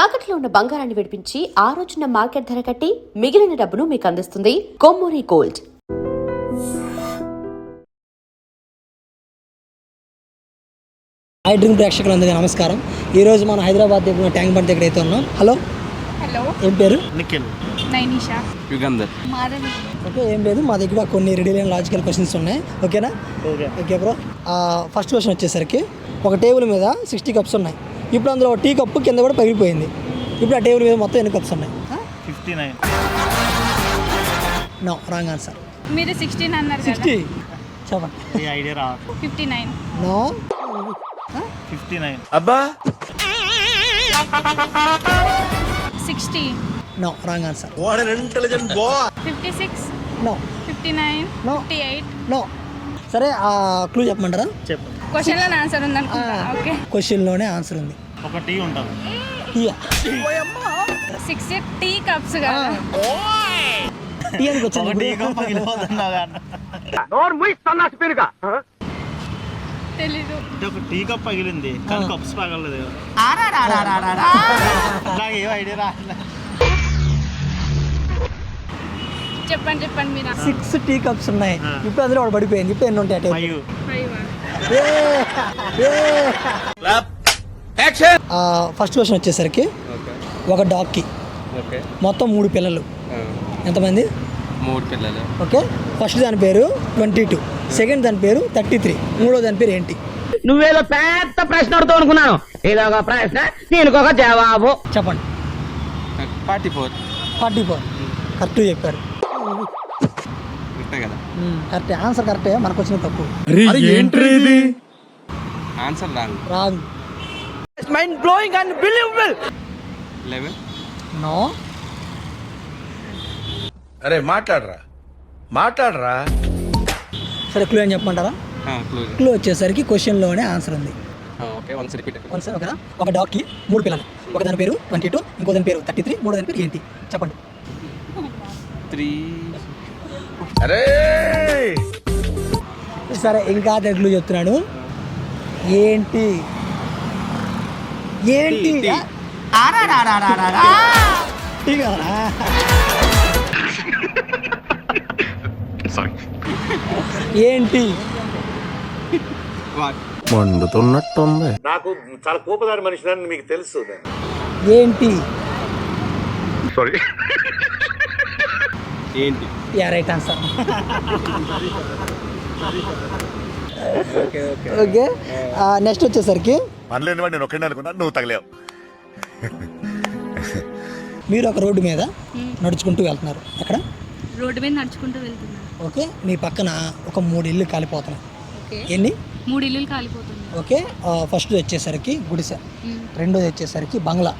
తాకట్లో ఉన్న బంగారాన్ని విడిపించి ఆ రోజున మార్కెట్ ధర కట్టి మిగిలిన డబ్బును మీకు అందిస్తుంది కొమ్మూరి గోల్డ్. ఐ డ్రీమ్ ప్రేక్షకులందరికీ నమస్కారం. ఈరోజు మనం హైదరాబాద్ దగ్గర ఉన్న ట్యాంక్ బండ్ దగ్గర అయితే ఉన్నాం. హలో హలో ఏం పేరు? నిఖిల్. నైనిషా. యుగంధర్. మాధవి. ఓకే ఏం లేదు. మా దగ్గర కొన్ని రెడీ లేని లాజికల్ క్వశ్చన్స్ ఉన్నాయి. ఓకేనా okay okay bro first question వచ్చేసరికి ఒక టేబుల్ మీద సిక్స్టీ కప్స్ ఉన్నాయి. ఇప్పుడు అందులో ఒక టీ కప్పు కింద కూడా పగిలిపోయింది. ఇప్పుడు ఆ టేబుల్ మీద మొత్తం ఎన్ని కప్స్ ఉన్నాయి? Fifty nine. No wrong answer. మీరు సిక్స్టీన్ అన్నారు కదా. సిక్స్టీ. చెప్పండి. ఐడియా రావట్లేదు. Fifty nine. No. Fifty nine. Sixty. No wrong answer. Fifty six. No. Fifty nine. No. Fifty eight. No. సరే ఆ క్లూ చెప్పమంటారా? చెప్పు క్వశ్చన్లో ఆన్సర్ ఉందనుకుంటా. ఓకే క్వశ్చన్లోనే ఆన్సర్ ఉంది. ఒక టీ ఉంటుంది. సిక్స్ టీ కప్స్ కదా. టీ అని తెలీదు. ఒక టీ కప్ పగిలింది. కానీ కప్స్ పగలలేదు. ఐడియా రావట్లేదు చెప్పండి చెప్పండి మీరు? సిక్స్ టీ కప్స్ ఉన్నాయి. ఇప్పుడు అందులో ఒకటి పడిపోయింది. ఇప్పుడు ఎన్ని ఉంటాయి? ఫస్ట్ క్వశ్చన్ వచ్చేసరికి ఒక డాగ్కి ఓకే మొత్తం మూడు పిల్లలు. ఎంతమంది? మూడు పిల్లలు. ఓకే ఫస్ట్ దాని పేరు ట్వంటీ టూ. సెకండ్ దాని పేరు థర్టీ త్రీ. మూడో దాని పేరు ఏంటి? నువ్వేదో పెద్ద ప్రశ్న అడుగుతావు అనుకున్నాను. ఇదొక ప్రశ్న దీనికి ఒక జవాబు. చెప్పండి. Forty four forty four correct చెప్పారు. కదా? కరెక్టే. ఆన్సర్ కరెక్టే. మనకు వచ్చిన తప్పు answer wrong. Wrong. Mind blowing and believable eleven no. అరే మాట్లాడరా. మాట్లాడరా. సరే క్లూ అని చెప్పమంటారా? క్లోజ్ క్లూ వచ్చేసరికి క్వశ్చన్లోనే ఆన్సర్ ఉంది. ఒక డాగ్కి మూడు పిల్లలు. ఒక దాని పేరు ట్వంటీ టూ ఇంకో దాని పేరు థర్టీ త్రీ మూడో దాని పేరు ఏంటి? చెప్పండి. త్రీ అరే! సరే ఇంకా తెలుగులో చెప్తున్నాను. ఏంటి? ఏంటి? ఏంటి? వాట్ మండుతున్నట్టుంది. నాకు చాలా కోపదారి మనిషిని మీకు తెలుసు. ఏంటి? ఏంటి? Yeah right answer. Okay okay. Okay. Next వచ్చేసరికి పనిలేని వాడు నేను ఒక్కడే అనుకున్నా నువ్వు తగలేవు. మీరు ఒక రోడ్డు మీద నడుచుకుంటూ వెళ్తున్నారు. ఎక్కడ? రోడ్డు మీద నడుచుకుంటూ వెళ్తున్నా ఓకే. మీ పక్కన ఒక మూడు ఇల్లు కాలిపోతున్నాయి. ఓకే. ఎన్ని? మూడు ఇల్లులు కాలిపోతుంది ఓకే. ఫస్ట్ వచ్చేసరికి గుడిసె. రెండోది వచ్చేసరికి బంగ్లా.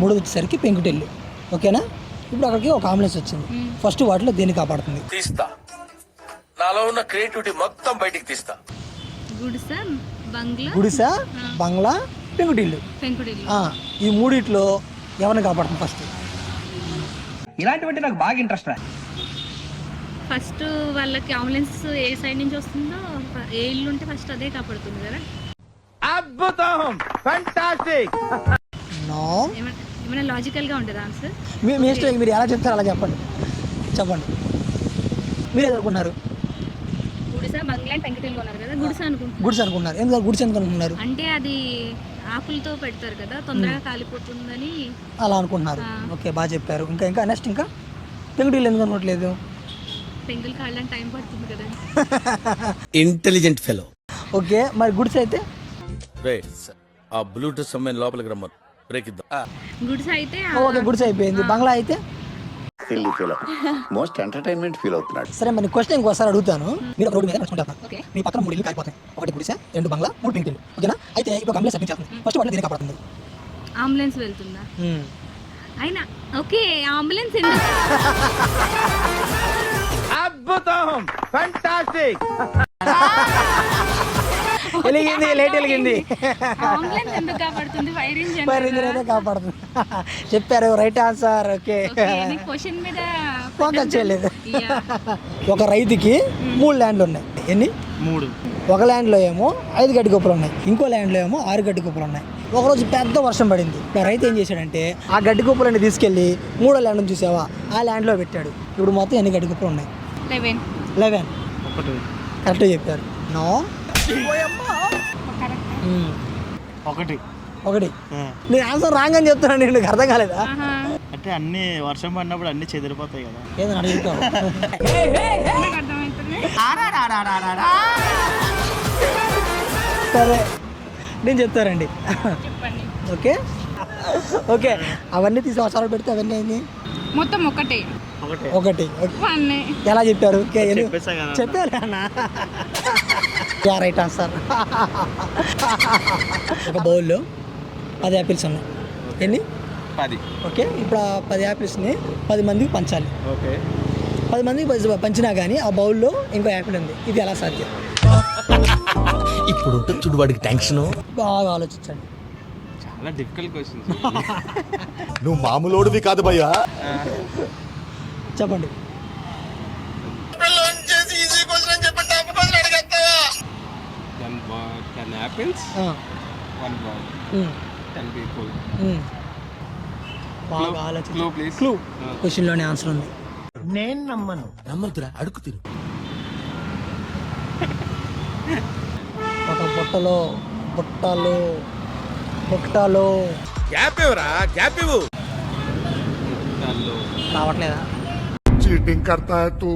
మూడోది వచ్చేసరికి పెంకుటిల్లు. ఓకేనా? ఇప్పుడు అక్కడికి ఒక అంబులెన్స్ వచ్చింది. ఫస్ట్ వాటిలో దేన్ని కాపాడుతుంది? తీస్తా. నాలో ఉన్న క్రియేటివిటీ మొత్తం బయటికి తీస్తా. గుడిస బంగ్లా? గుడిసె బంగ్లా పెంకుటిల్లు. ఆ, ఈ మూడిట్లో ఎవరిని కాపాడుతుంది ఫస్ట్ ఇలాంటివంటే నాకు బాగా ఇంట్రెస్ట్ రా. ఫస్ట్ వాళ్ళకి అంబులెన్స్ ఏ సైడ్ నుంచి వస్తుందో ఏ ఇల్లు ఉంటే ఫస్ట్ అదే కాపాడుతుంది కదా. అద్భుతం! ఫంటాస్టిక్ నో ఏమైనా ఏమైనా లాజికల్గా ఉంటుంది ఆన్సర్ మీ మీ ఇష్టం మీరు ఎలా చెప్తారో అలా చెప్పండి. చెప్పండి. మీరు ఎదుర్కొన్నారు గుడిస బంగ్లా అండ్ పెంకుటిల్లు ఉన్నారు కదా గుడిస అనుకుంటున్నాను గుడిసె అనుకున్నారు ఎందుకు గుడిసె ఎందుకు అనుకున్నారు అంటే అది ఆకులతో పెడతారు కదా తొందరగా కాలిపోతుందని. అలా అనుకుంటున్నారు. ఆ. ఓకే బాగా చెప్పారు. ఇంకా ఇంకా నెక్స్ట్ ఇంకా? పెంకుటిల్లు ఎందుకు అనుకోవట్లేదు? పెంకులు కాళ్ళని టైం పడుతుంది కదా. ఇంటెలిజెంట్ ఫెలో ఓకే మరి గుడిసె అయితే? ఆ బ్లూటూత్ సమయం లోపలికి రమ్మను. బ్రేక్ ఇద్దాం గుడిస అయితే ఓకే గుడిసె అయిపోయింది. బంగ్లా అయితే? Feel feel most entertainment feel అవుతున్నాడు. సరే మరి క్వశ్చన్ ఇంకోసారి అడుగుతాను. మీరు ఒక రోడ్డు మీద నడుచుకుంటారు ఓకే. మీ పక్కన మూడు ఇల్లు కాలిపోతాయి. ఒకటి గుడిసె రెండు బంగ్లా మూడు ఓకేనా? అయితే ఇప్పుడు అంబులెన్స్ అడ్మిట్ చేస్తుంది. ఫస్ట్ వాటిని దేని కాపాడుతుంది? అంబులెన్స్ వెళ్తుందా. అయినా ఓకే అంబులెన్స్ ఎందుకు? అద్భుతం! ఫంటాస్టిక్ వెలిగింది లేట్ వెలిగింది. కాపాడుతుంది? అయితే చెప్పారు రైట్ ఆన్సర్ ఓకే క్వశ్చన్ మీద ఫోకస్ చేయలేదు. ఒక రైతుకి మూడు ల్యాండ్లు ఉన్నాయి. ఎన్ని? మూడు. ఒక ల్యాండ్లో ఏమో ఐదు గడ్డి కుప్పలు ఉన్నాయి. ఇంకో ల్యాండ్లో ఏమో ఆరు గడ్డి కుప్పలు ఉన్నాయి. ఒకరోజు పెద్ద వర్షం పడింది. ఆ రైతు ఏం చేశాడంటే ఆ గడ్డి కుప్పలన్నీ తీసుకెళ్ళి మూడో ల్యాండ్ చూసావా? ఆ ల్యాండ్లో పెట్టాడు. ఇప్పుడు మొత్తం ఎన్ని గడ్డి కుప్పలు ఉన్నాయి? లెవెన్ లెవెన్ ఒకటి. కరెక్ట్గా చెప్పారు. నో. ఒకటి. ఒకటి. నేను ఆన్సర్ రాంగ్ అని చెప్తున్నాను నేను నీకు అర్థం కాలేదా? అంటే అన్ని వర్షం పడినప్పుడు అన్ని చెదిరిపోతాయి కదా. ఏదో అడుగుతావు సరే. నేను చెప్తానండి. చెప్పండి. ఓకే? ఓకే. అవన్నీ తీసి అవసరాలు పెడితే అవన్నీ అయింది మొత్తం ఒకటే. ఒకటి. ఒకటి. ఓకే. వన్ ఎలా చెప్పారు? చెప్పేసా అన్న. యా రైట్ ఆన్సర్ ఒక బౌల్లో పది యాపిల్స్ ఉన్నాయి. ఎన్ని? పది. ఓకే ఇప్పుడు ఆ పది యాపిల్స్ని పది మందికి పంచాలి. ఓకే. పది మందికి పంచి- పంచినా కానీ ఆ బౌల్లో ఇంకో యాపిల్ ఉంది. ఇది ఎలా సాధ్యం? ఇప్పుడు చూడు వాడికి టెన్షన్ బాగా ఆలోచించండి. చాలా డిఫికల్ట్ క్వశ్చన్స్ నువ్వు మామూలోడివి కాదు భయ్యా. చెప్పండి. Apples one ball ten people బాగా ఆలోచించు. ప్లీజ్ క్లూ ఆన్సర్ ఉంది. నేను నమ్మను. నమ్మద్దురా అడుగు తిరు ఒక బుట్టలో బుట్టలో బుట్టలో. గ్యాప్ ఇవ్వరా? గ్యాప్ ఇవ్వు. రావట్లేదా? చీటింగ్ కడతా తూ.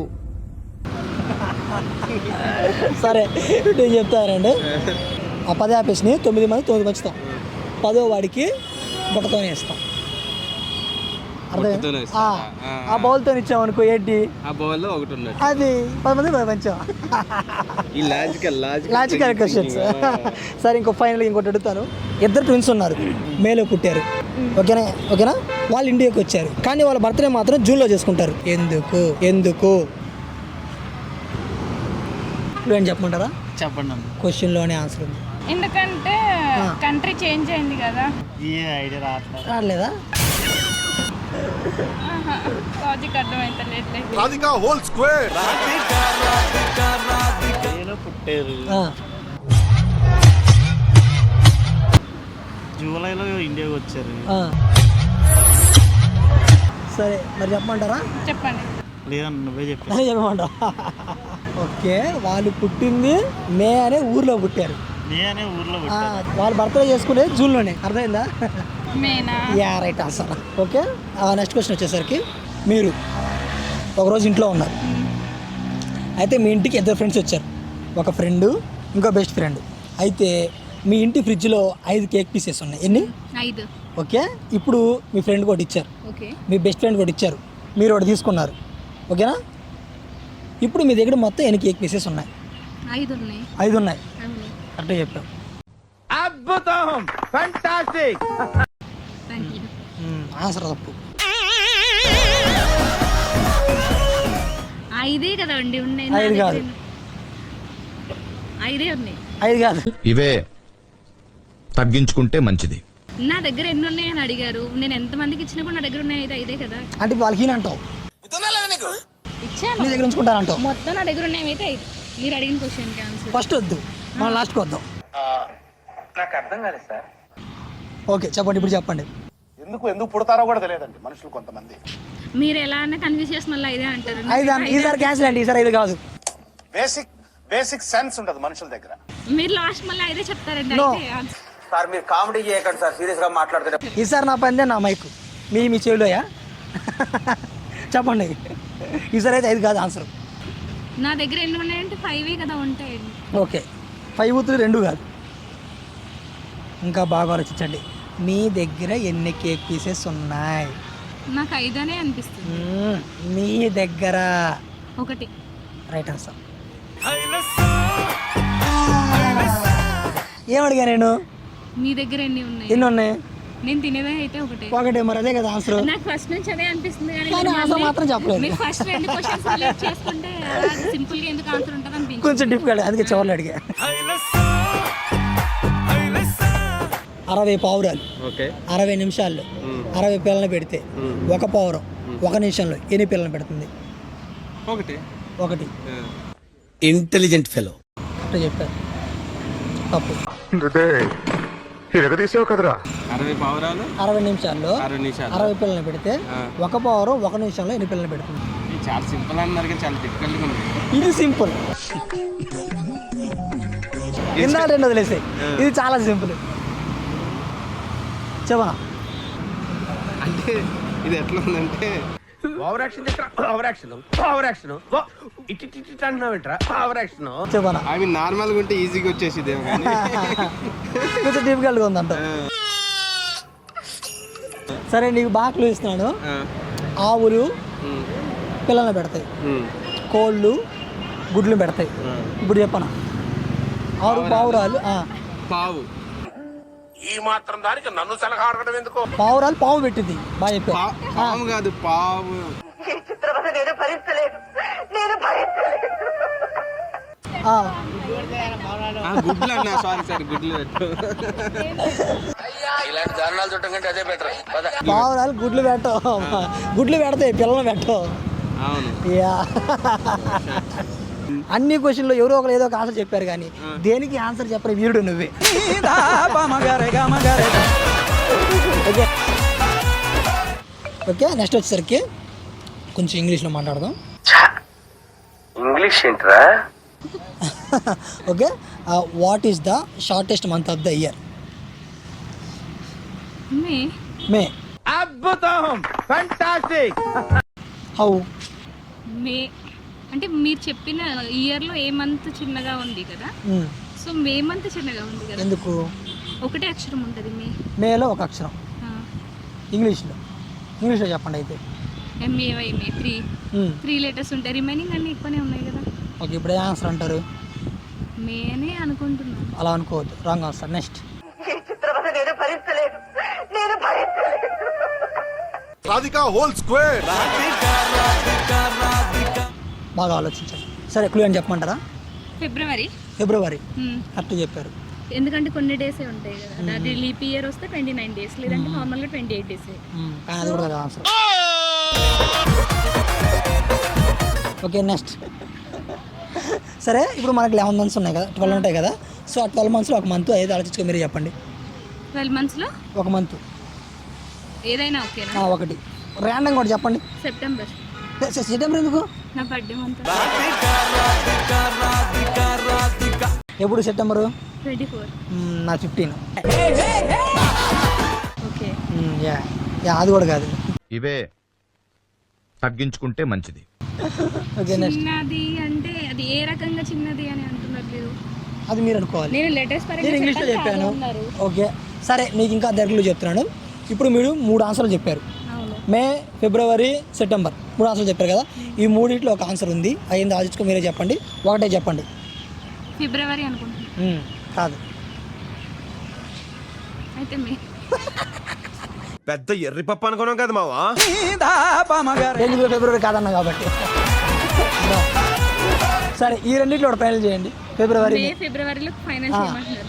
సరే నేను చెప్తారండి ఆ పది ఆపేసిని తొమ్మిది మంది తొమ్మిది పంచుతాం పదో వాడికి బుట్టతోనే ఇస్తాం అర్థం? ఆ. బౌల్తో ఇచ్చామనుకో ఏంటి? ఆ బౌల్లో ఒకటి ఉన్నట్టు. అది పది మంది పది పంచాం ఈ లాజికల్ లాజికల్ లాజికల్ క్వశ్చన్స్ సరే ఇంకో ఫైనల్ ఇంకోటి అడుగుతాను. ఇద్దరు ట్విన్స్ ఉన్నారు. మేలో పుట్టారు. ఓకేనా? ఓకేనా? వాళ్ళు ఇండియాకి వచ్చారు. కానీ వాళ్ళ బర్త్డే మాత్రం జూన్లో చేసుకుంటారు. ఎందుకు? ఎందుకు? ఇప్పుడు ఏం చెప్పమంటారా? చెప్పండి క్వశ్చన్లోనే ఆన్సర్ ఉంది. ఎందుకంటే కంట్రీ చేంజ్ అయింది కదా. ఏ ఐడియా రావట్లేదు. రాలేదా లాజిక్ అర్థమవుతలేదు రాధికా హోల్ స్క్వేర్. పుట్టారు. జూలైలో ఇండియాకి వచ్చారు. సరే మరి చెప్పమంటారా? చెప్పండి. లేదన్న నువ్వే చెప్పావు అదే చెప్పమంటా ఓకే వాళ్ళు పుట్టింది మే అనే ఊర్లో పుట్టారు. ఊర్లో వాళ్ళు బర్త్డే చేసుకునేది జూన్లోనే. అర్థమైందా? మేనా yeah right answer. Okay? Next question వచ్చేసరికి మీరు ఒకరోజు ఇంట్లో ఉన్నారు. అయితే మీ ఇంటికి ఇద్దరు ఫ్రెండ్స్ వచ్చారు. ఒక ఫ్రెండ్ ఇంకో బెస్ట్ ఫ్రెండ్. అయితే మీ ఇంటి ఫ్రిడ్జ్లో ఐదు కేక్ పీసెస్ ఉన్నాయి. ఎన్ని? ఐదు. ఓకే? ఇప్పుడు మీ ఫ్రెండ్ ఒకటి ఇచ్చారు. ఓకే. మీ బెస్ట్ ఫ్రెండ్ ఒకటి ఇచ్చారు. మీరు ఒకటి తీసుకున్నారు. ఓకేనా? ఇప్పుడు మీ దగ్గర మొత్తం ఎన్ని కేక్ పీసెస్ ఉన్నాయి? ఐదు ఉన్నాయి. ఐదు ఉన్నాయి. అవును కరెక్ట్గా చెప్పాం అద్భుతం! ఫంటాస్టిక్ ఆన్సర్ తప్పు. ఐదే కదా అండి ఉన్నాయి. నా ఐదు దగ్గర కాదు. ఎన్ని- ఐదే ఉన్నాయి. ఐదు కాదు. ఇవే తగ్గించుకుంటే మంచిది. నా దగ్గర ఎన్ని ఉన్నాయి అని అడిగారు? నేను ఎంత మందికి ఇచ్చినా కూడా నా దగ్గర ఉన్నాయి ఐదు ఐదే కదా? అంటే వాళ్ళకి అంటావు. ఇచ్చాను. నీ దగ్గర ఉంచుకుంటానంటావు. మొత్తం నా దగ్గర ఉన్నాయి అయితే ఐదు మీరు అడిగిన క్వశ్చన్కి ఆన్సర్ ఫస్ట్ వద్దు. మనం లాస్ట్కి వద్దాం. నాకు అర్థం కాలేదు సార్. ఓకే చెప్పండి ఇప్పుడు చెప్పండి. ఎందుకు ఎందుకు పుడతారో కూడా తెలియదండి మనుషులు కొంతమంది. మీరు ఎలా అన్నా కన్ఫ్యూజ్ చేసిన వాళ్ళు ఐదే అంటారు. ఐదు అన్న- ఈసారి క్యాన్సిల్ అండి ఈసారి ఐదు కాదు. బేసిక్ బేసిక్ సెన్స్ ఉంటుంది మనుషుల దగ్గర. మీరు లాస్ట్ మళ్ళీ ఐదే చెప్తారండి No. అయితే answer. సార్ మీరు కామెడీ చేయకండి సార్ సీరియస్గా మాట్లాడుతున్నారు ఈసారి నా పనిదే నా మైక్ మీ మీ చెవిలోయా చెప్పండి. ఈసారి అయితే ఐదు కాదు ఆన్సర్ నా దగ్గర ఎన్ని ఉన్నాయంటే ఫైవే కదా ఉంటాయండి. ఓకే ఫైవ్ త్రీ రెండు కాదు. ఇంకా బాగా ఆలోచించండి. మీ దగ్గర ఎన్ని కేక్ పీసెస్ ఉన్నాయి? నాకు ఐదనే అనిపిస్తుంది. మ్మ్. మీ దగ్గర ఒకటి. Right answer. ఏమడిగా నేను? మీ దగ్గర ఎన్ని ఉన్నాయి? ఎన్ని ఉన్నాయి? నేను తినేదే అయితే ఒకటే. ఒకటే మరి? అదే కదా ఆన్సర్ నాకు ఫస్ట్ నుంచి అదే అనిపిస్తుంది కానీ ఆన్సర్ మాత్రం చెప్పలేదు. మీరు ఫస్ట్ రెండు క్వశ్చన్స్ రిలేట్ చేసుకుంటే సింపుల్గా ఎందుకు ఆన్సర్ ఉంటుంది అనిపించింది. కొంచెం డిఫికల్ట్ అందుకే చివర్లో అడిగా. అరవై పావురాలు. ఓకే. అరవై నిమిషాల్లో అరవై పిల్లల్ని పెడితే ఒక పావురం ఒక నిమిషంలో ఎన్ని పిల్లల్ని పెడుతుంది? ఒకటి. ఒకటి. ఇంటెలిజెంట్ ఫెలో అట్లా చెప్పారు. తప్పు. అరవై పావురాలు? అరవై నిమిషాల్లో అరవై నిమిషాలు. అరవై పిల్లల్ని పెడితే ఒక పావురం ఒక నిమిషంలో ఎన్ని పిల్లల్ని పెడుతుంది? ఇది చాలా సింపుల్ అన్నారు కానీ చాలా డిఫికల్ట్గా ఉంది. ఇది సింపుల్. ఇందా రెండు వదిలేసే. ఇది చాలా సింపుల్. చెప్పనా? అంటే ఇది ఎట్లా ఉందంటే over action over action over action ఇటు ఇటు ఇటు అంటున్నావు ఏంట్రా? ఓవర్ యాక్షన్ చెప్పనా? అవి ఉంటే ఈజీగా కొంచెం ఉందంట సరే నీకు బాగా క్లూ ఇస్తున్నాను. ఆ, ఆవులు పిల్లల్ని పెడతాయి. కోళ్ళు గుడ్లు పెడతాయి. ఇప్పుడు చెప్పనా? ఆరు పావురాలు ఆ, పావు. ఈ మాత్రం దానికి నన్ను సలహా అడగడం ఎందుకు? పావురాలు పావు పెట్టింది. బాగా చెప్పావు పా- పాము కాదు పావు. గుడ్లు అన్నా సారీ సారీ గుడ్లు పెట్టు. ఇలాంటి దారుణాలు చుట్టం కంటే అదే బెటర్. పావురాలు గుడ్లు పెట్టవు గుడ్లు పెడతాయి పిల్లలు పెట్టవు అవును. యా. అన్ని క్వశ్చన్లో ఎవరో ఒకరు ఏదో ఒక ఆన్సర్ చెప్పారు కానీ దేనికి ఆన్సర్ చెప్పరు వీరుడు నువ్వే. ఓకే. ఓకే నెక్స్ట్ వచ్చేసరికి కొంచెం ఇంగ్లీష్లో మాట్లాడదాం. ఇంగ్లీష్ ఏంట్రా? Okay what is the shortest month of the year May. May. అద్భుతం! Fantastic how May. అంటే మీరు చెప్పిన ఇయర్లో ఏ మంత్ చిన్నగా ఉంది కదా? సో మే మంత్ చిన్నగా ఉంది కదా? ఎందుకు? ఒకటే అక్షరం ఉంటుంది మే. మేలో ఒక అక్షరం. ఇంగ్లీష్లో. ఇంగ్లీష్లో చెప్పండి అయితే. M A Y May. Three. Three letters ఉంటాయి. రిమైనింగ్ అన్ని ఎక్కువనే ఉన్నాయి కదా? ఓకే ఇప్పుడు ఏ ఆన్సర్ అంటారు. మే అనే అనుకుంటున్నాను. అలా అనుకోవద్దు. Wrong answer. నెక్స్ట్. బాగా ఆలోచించండి సరే క్లూ అని చెప్పమంటారా? ఫిబ్రవరి. ఫిబ్రవరి. కరెక్ట్ చెప్పారు. ఎందుకంటే కొన్ని డేసే ఉంటాయి కదా. అది లీప్ ఇయర్ వస్తే ట్వంటీ నైన్ డేస్ లేదంటే నార్మల్గా ట్వంటీ ఎయిట్ డేస్. అది కూడా ఆన్సర్. Okay next. సరే ఇప్పుడు మనకి లెవెన్ మంత్స్ ఉన్నాయి కదా. ట్వెల్వ్ ఉంటాయి కదా. సో ఆ ట్వెల్వ్ మంత్స్లో ఒక మంత్ ఐదు ఆలోచించుకో మీరు చెప్పండి. ట్వెల్వ్ మంత్స్లో ఒక మంత్ ఏదైనా ఓకేనా? ఒకటి. ర్యాండమ్ కూడా చెప్పండి. సెప్టెంబర్. సెప్టెంబర్ ఎందుకు? నా బర్త్డే మంత్ ఎప్పుడు సెప్టెంబరు? ట్వంటీ ఫోర్ నా ఫిఫ్టీన్ ఓకే. యా యా అది కూడా కాదు. ఇవే తగ్గించుకుంటే మంచిది. ఓకే నెక్స్ట్ చిన్నది అంటే అది ఏ రకంగా చిన్నది అని అంటున్నారు మీరు? అది మీరు అనుకోవాలి. నేను లెటర్స్ నేను పరంగా ఇంగ్లీష్లో చెప్పాను. ఓకే సరే మీకు ఇంకా దగ్గరలో చెప్తున్నాను. ఇప్పుడు మీరు మూడు ఆన్సర్లు చెప్పారు. May February September. మూడు ఆన్సర్లు చెప్పారు కదా. ఈ మూడిట్లో ఒక ఆన్సర్ ఉంది. అయ్యింది ఆలోచించుకో మీరే చెప్పండి. ఒకటే చెప్పండి. ఫిబ్రవరి అనుకుంటున్నాను కాదు. అయితే మే. పెద్ద ఎర్రి పప్పు అనుకున్నాం కదా మావా? ఎందుకు ఫిబ్రవరి కాదన్నా కాబట్టి? సరే ఈ రెండింటిలో ఫైనల్ చేయండి. ఫిబ్రవరి మే ఫిబ్రవరిలో ఫైనల్ చేయమంటున్నారు.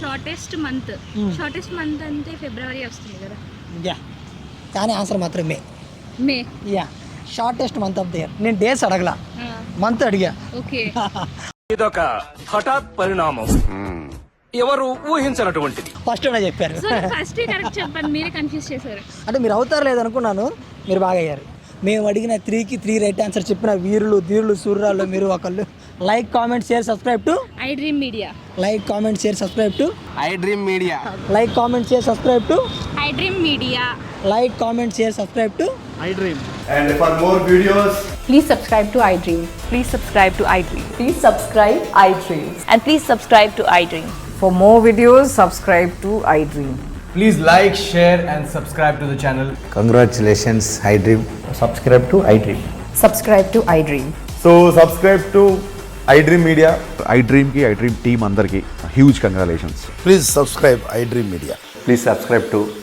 షార్టెస్ట్ మంత్ షార్టెస్ట్ మంత్ అంటే ఫిబ్రవరి వస్తుంది కదా. యా. కానీ ఆన్సర్ మాత్రం May. May. Yeah. Shortest month of the year నేను డేస్ అడగలా. మంత్ అడిగా. ఓకే. ఇదొక హఠాత్ పరిణామం. ఎవరు ఊహించినటువంటిది? ఫస్ట్ నా చెప్పారు. సో ఫస్ట్ కరెక్ట్ చెప్పండి మీరే కన్ఫ్యూజ్ చేశారు. అంటే మీరు అవుతారు లేదనుకున్నాను మీరు బాగా అయ్యారు. మేము అడిగిన త్రీకి త్రీ రైట్ ఆన్సర్ చెప్పిన వీరులు ధీరులు సూర్రాలు మీరు ఒకళ్ళు. Like comment share subscribe to I Dream Media like comment share subscribe to I Dream Media like comment share subscribe to I Dream Media. Like, comment, share, subscribe to I Dream. And for more videos, please subscribe to I Dream. Please subscribe to I Dream. Please subscribe I Dream. And please subscribe to I Dream. For more videos, subscribe to I Dream. Please like, share, and subscribe to the channel. Congratulations, I Dream. Subscribe to I Dream. Subscribe to I Dream. So subscribe to I Dream Media. I Dream की I Dream team अंदर की huge congratulations. Please subscribe I Dream Media. Please subscribe to